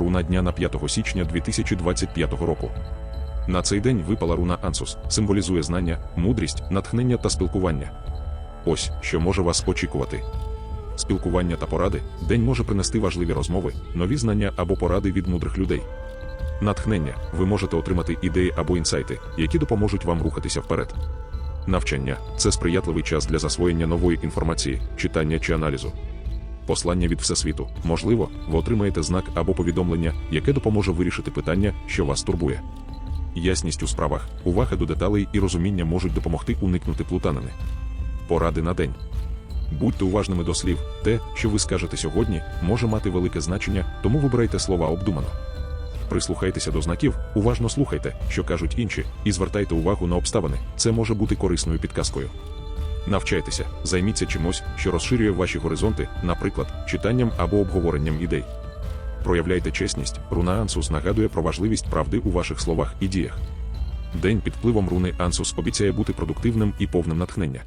руна дня на 5 січня 2025 року. На цей день випала руна Ансус, символізує знання, мудрість, натхнення та спілкування. Ось що може вас очікувати. Спілкування та поради день може принести важливі розмови, нові знання або поради від мудрих людей. Натхнення ви можете отримати ідеї або інсайти, які допоможуть вам рухатися вперед. Навчання це сприятливий час для засвоєння нової інформації, читання чи аналізу. Послання від Всесвіту. Можливо, ви отримаєте знак або повідомлення, яке допоможе вирішити питання, що вас турбує. Ясність у справах, увага до деталей і розуміння можуть допомогти уникнути плутанини. Поради на день. Будьте уважними до слів, те, що ви скажете сьогодні, може мати велике значення, тому вибирайте слова обдумано. Прислухайтеся до знаків, уважно слухайте, що кажуть інші, і звертайте увагу на обставини. Це може бути корисною підказкою. Навчайтеся, займіться чимось, що розширює ваші горизонти, наприклад, читанням або обговоренням ідей. Проявляйте чесність, руна Ансус нагадує про важливість правди у ваших словах і діях. День під впливом руни Ансус обіцяє бути продуктивним і повним натхнення.